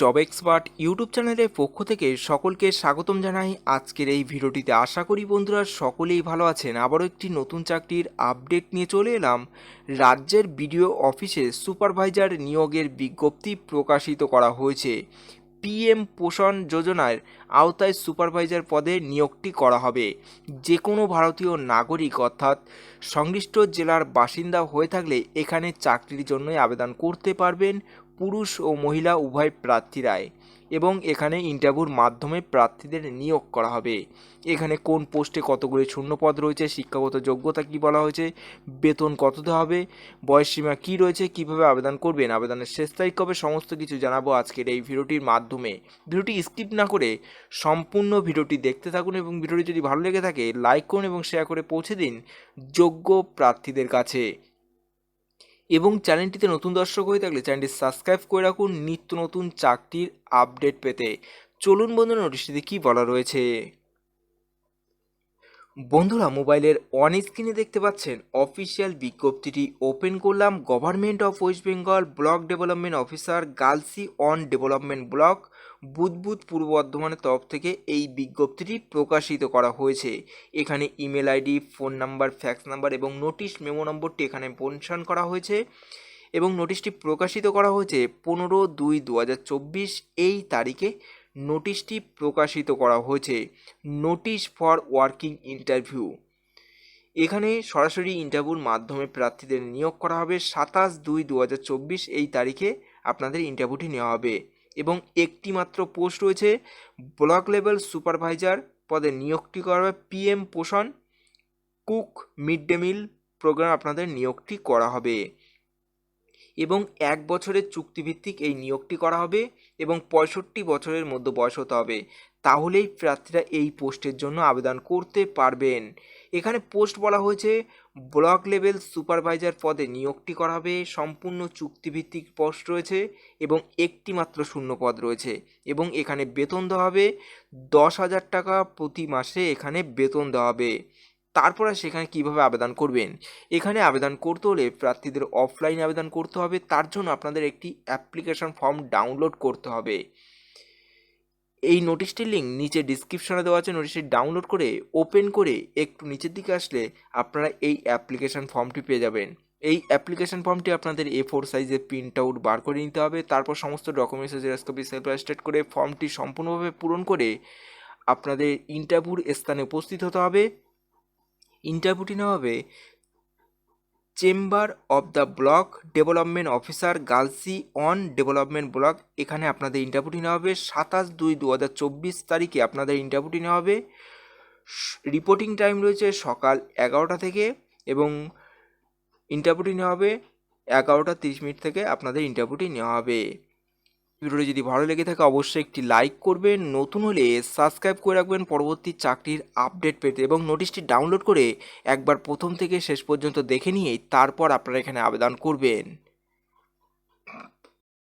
Job expert YouTube চ্যানেলের পক্ষ থেকে সকলকে স্বাগতম জানাই। আজকের এই ভিডিওটিতে আশা করি বন্ধুরা সকলেই ভালো আছেন। আবারও একটি নতুন চাকরির আপডেট নিয়ে চলে এলাম। রাজ্যের বিডিও অফিসে সুপারভাইজার নিয়োগের বিজ্ঞপ্তি প্রকাশিত করা হয়েছে। পিএম পোষণ যোজনার আওতায় সুপারভাইজার পদে নিয়োগটি করা হবে। যে কোনো ভারতীয় নাগরিক অর্থাৎ সংশ্লিষ্ট জেলার বাসিন্দা হয়ে থাকলে এখানে চাকরির জন্যই আবেদন করতে পারবেন। পুরুষ ও মহিলা উভয় প্রার্থীরাই এবং এখানে ইন্টারভিউর মাধ্যমে প্রার্থীদের নিয়োগ করা হবে। এখানে কোন পোস্টে কতগুলি শূন্যপদ রয়েছে, শিক্ষাগত যোগ্যতা কি বলা হয়েছে, বেতন কত দেওয়া হবে বয়সসীমা কি রয়েছে, কীভাবে আবেদন করবেন, আবেদনের শেষ তারিখ কবে, সমস্ত কিছু জানাব আজকের এই ভিডিওটির মাধ্যমে। ভিডিওটি স্কিপ না করে সম্পূর্ণ ভিডিওটি দেখতে থাকুন এবং ভিডিওটি যদি ভালো লেগে থাকে, লাইক করুন এবং শেয়ার করে পৌঁছে দিন যোগ্য প্রার্থীদের কাছে। এবং চ্যানেলটিতে নতুন দর্শক হয়ে থাকলে চ্যানেলটি সাবস্ক্রাইব করে রাখুন নিত্য নতুন চাকরির আপডেট পেতে। চলুন বন্ধু নোটিশটিতে কী বলা রয়েছে? বন্ধুরা, মোবাইলের অন স্ক্রিনে দেখতে পাচ্ছেন অফিসিয়াল বিজ্ঞপ্তিটি ওপেন করলাম। Government of West Bengal block development officer Galsi one development block Budbud পূর্ব বর্ধমানের তরফ থেকে এই বিজ্ঞপ্তিটি প্রকাশিত করা হয়েছে। এখানে email ID phone number fax number এবং নোটিশ মেমো নম্বরটি এখানে মেনশন করা হয়েছে এবং নোটিশটি প্রকাশিত করা হয়েছে পনেরো দুই দু এই তারিখে। নোটিশটি প্রকাশিত করা হয়েছে। Notice for working interview. এখানে সরাসরি ইন্টারভিউর মাধ্যমে প্রার্থীদের নিয়োগ করা হবে। সাতাশ দুই দু এই তারিখে আপনাদের ইন্টারভিউটি নেওয়া হবে এবং একটি মাত্র পোস্ট রয়েছে। ব্লক লেভেল সুপারভাইজার পদে নিয়োগটি করা হবে। PM Poshan, cook mid day meal programme আপনাদের নিয়োগটি করা হবে। এবং এক বছরের চুক্তিভিত্তিক এই নিয়োগটি করা হবে এবং পঁয়ষট্টি বছরের মধ্যে বয়স হতে হবে। তাহলেই প্রার্থীরা এই পোস্টের জন্য আবেদন করতে পারবেন। এখানে পোস্ট বলা হয়েছে, ব্লক লেভেল সুপারভাইজার পদে নিয়োগটি করা হবে, সম্পূর্ণ চুক্তিভিত্তিক পোস্ট রয়েছে এবং একটি মাত্র শূন্য পদ রয়েছে এবং এখানে বেতন দেওয়া হবে। দশ হাজার টাকা প্রতি মাসে এখানে বেতন দেওয়া হবে। তারপরে সেখানে কীভাবে আবেদন করবেন? এখানে আবেদন করতে হলে প্রার্থীদের অফলাইন আবেদন করতে হবে। তার জন্য আপনাদের একটি অ্যাপ্লিকেশন ফর্ম ডাউনলোড করতে হবে। এই নোটিশটির লিঙ্ক নিচে ডিসক্রিপশনে দেওয়া আছে। নোটিশটি ডাউনলোড করে ওপেন করে একটু নিচের দিকে আসলে আপনারা এই অ্যাপ্লিকেশন ফর্মটি পেয়ে যাবেন। এই অ্যাপ্লিকেশন ফর্মটি আপনাদের এ ফোর সাইজের প্রিন্ট আউট বার করে নিতে হবে। তারপর সমস্ত ডকুমেন্টসের জেরক্স কপি সেলফ স্টেট করে ফর্মটি সম্পূর্ণভাবে পূরণ করে আপনাদের ইন্টারভিউর স্থানে উপস্থিত হতে হবে। ইন্টারভিউটি নেওয়া হবে chamber of the block development officer Galsi one development block এখানে আপনাদের ইন্টারভিউটি নেওয়া হবে সাতাশ দুই দু হাজার চব্বিশ তারিখে আপনাদের ইন্টারভিউটি নেওয়া হবে। রিপোর্টিং টাইম রয়েছে সকাল এগারোটা থেকে এবং ইন্টারভিউটি নেওয়া হবে এগারোটা তিরিশ মিনিট থেকে আপনাদের ইন্টারভিউটি নেওয়া হবে। ভিডিওটি যদি ভালো লেগে থাকে, অবশ্যই একটি লাইক করবেন। নতুন হলে সাবস্ক্রাইব করে রাখবেন পরবর্তী চাকরির আপডেট পেতে এবং নোটিশটি ডাউনলোড করে একবার প্রথম থেকে শেষ পর্যন্ত দেখে নিয়ে তারপর আপনারা এখানে আবেদন করবেন।